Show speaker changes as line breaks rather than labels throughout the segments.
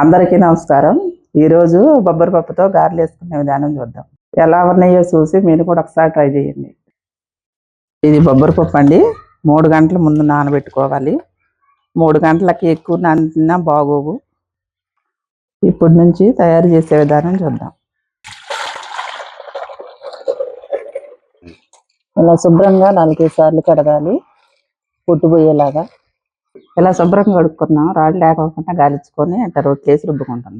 అందరికీ నమస్కారం. ఈరోజు బొబ్బరి పప్పుతో గారెలు వేసుకునే విధానం చూద్దాం. ఎలా ఉన్నాయో చూసి మీరు కూడా ఒకసారి ట్రై చేయండి. ఇది బొబ్బరి పప్పు అండి. మూడు గంటల ముందు నానబెట్టుకోవాలి. మూడు గంటలకి ఎక్కువ నానినా బాగోవు. ఇప్పటి నుంచి తయారు చేసే విధానం చూద్దాం. ఇలా శుభ్రంగా నాలుగైదు సార్లు కడగాలి. పొట్టుపోయేలాగా ఇలా శుభ్రంగా కడుక్కున్నాం. రాళ్ళు లేకోకుండా గాలించుకొని అట్లా చేసి రుబ్బుకుంటున్నాం.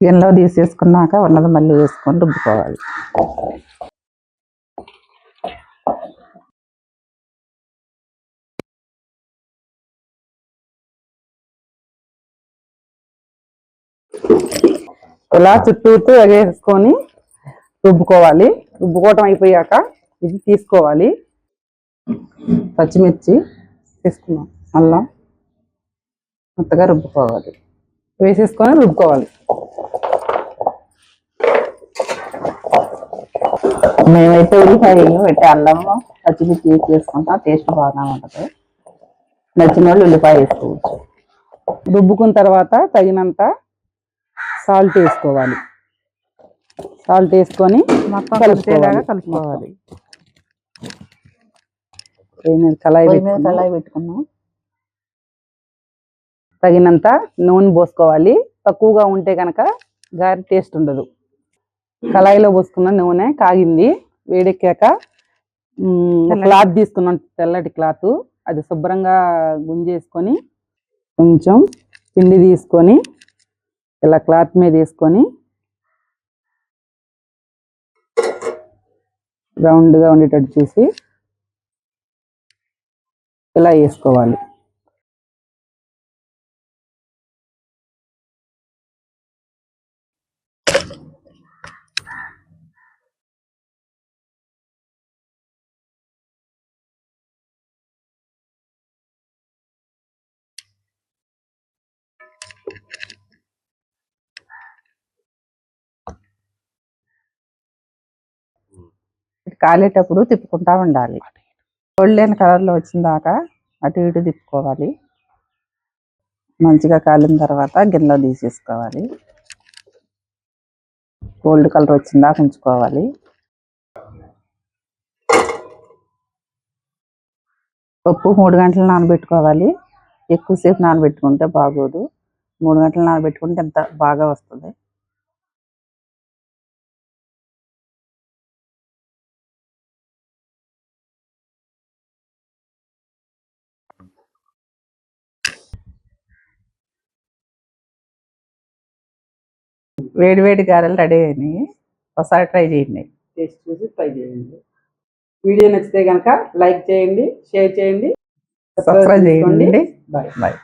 గిన్నెలో తీసేసుకున్నాక ఉన్నది మళ్ళీ వేసుకొని రుబ్బుకోవాలి. ఇలా చుట్టూ ఎగేసుకొని రుబ్బుకోవాలి. రుబ్బుకోవటం అయిపోయాక ఇది తీసుకోవాలి. పచ్చిమిర్చి తీసుకున్నాం. అల్లం మెత్తగా రుబ్బుకోవాలి. వేసేసుకొని రుబ్బుకోవాలి. మేమైతే ఉల్లిపాయలు పెట్టి అల్లము పచ్చిమిర్చి వేసి వేసుకుంటాం టేస్ట్ బాగా ఉంటుంది. నచ్చిన వాళ్ళు ఉల్లిపాయ వేసుకోవచ్చు. రుబ్బుకున్న తర్వాత తగినంత సాల్ట్ వేసుకోవాలి. సాల్ట్ వేసుకొని కలుపుకోవాలి.
కలుపుకోవాలి.
కళాయి.
కళాయి పెట్టుకున్నాం
తగినంత నూనె పోసుకోవాలి. తక్కువగా ఉంటే కనుక గారి టేస్ట్ ఉండదు. కళాయిలో పోసుకున్న నూనె కాగింది. వేడెక్కాక క్లాత్ తీసుకున్నాం. తెల్లటి క్లాత్. అది శుభ్రంగా గుంజేసుకొని కొంచెం పిండి తీసుకొని ఇలా క్లాత్ మీద వేసుకొని రౌండ్గా ఉండేటట్టు చూసి ఇలా వేసుకోవాలి. కాలేటప్పుడు తిప్పుకుంటా ఉండాలి. గోల్డెన్ కలర్లో వచ్చిన దాకా అటు ఇటు తిప్పుకోవాలి. మంచిగా కాలిన తర్వాత గిన్నెలో తీసేసుకోవాలి. గోల్డ్ కలర్ వచ్చిన దాకా ఉంచుకోవాలి. పప్పు మూడు గంటలు నానబెట్టుకోవాలి. ఎక్కువసేపు నానబెట్టుకుంటే బాగోదు. మూడు గంటలు నానబెట్టుకుంటే ఎంత బాగా వస్తుంది. వేడి వేడి గారెలు రెడీ అయినాయి. ఒకసారి ట్రై చేయండి. టేస్ట్ చూసి ట్రై చేయండి. వీడియో నచ్చితే కనుక లైక్ చేయండి షేర్ చేయండి. సబ్స్క్రైబ్ చేయండి. బాయ్. బాయ్.